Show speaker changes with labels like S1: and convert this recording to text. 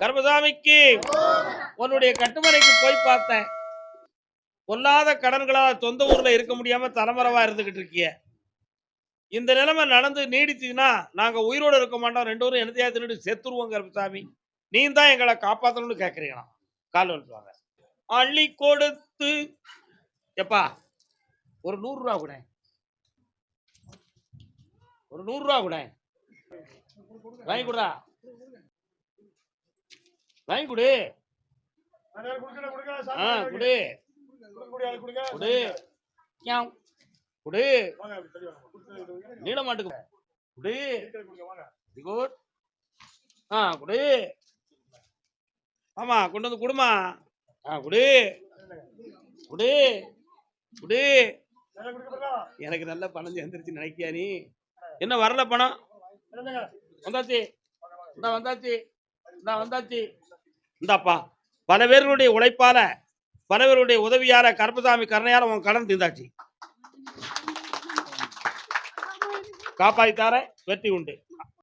S1: கர்மசாமிக்கு உன்னுடைய கட்டுமனைக்கு போய் பார்த்தேன். பொல்லாத கடன்களால் சொந்த ஊர்ல இருக்க முடியாம தலைமறைவா இருந்துகிட்டு இருக்கிய. இந்த நிலைமை நடந்து நீடிச்சுன்னா நாங்க உயிரோடு இருக்க மாட்டோம். ரெண்டு பேரும் என்னத்தையா திருட்டு செத்துருவோம் கருப்பசாமி நீ தான் எங்களை காப்பாற்றணும்னு கேட்குறீங்களா கால் வந்துருவாங்க அள்ளி கொடுத்து. எப்பா ஒரு நூறுரூவா கூட. ஒரு நூறுரூவா கூட. வாங்கி கொடுடா. வாங்கி கொடு. ஆ கொடு. கொடு. யாம். கொடு. நீள மாட்டுக்கு. கொடு. Very ஆ கொடு. ஆமா கொண்டு வந்து கொடுமா. ஆ கொடு. கொடு. கொடு. எனக்கு நல்ல பணம் சேர்ந்துருச்சு நினைக்கியா நீ? என்ன வரல பணம்? வந்தாச்சு. இந்தா வந்தாச்சு. இந்தா வந்தாச்சு. இந்தாப்பா பல பேர்களுடைய உழைப்பால பல பேருடைய உதவியால கருப்பசாமி கருணையால உன் கடன் தீர்ந்தாச்சு. காப்பாத்தி வெற்றி உண்டு.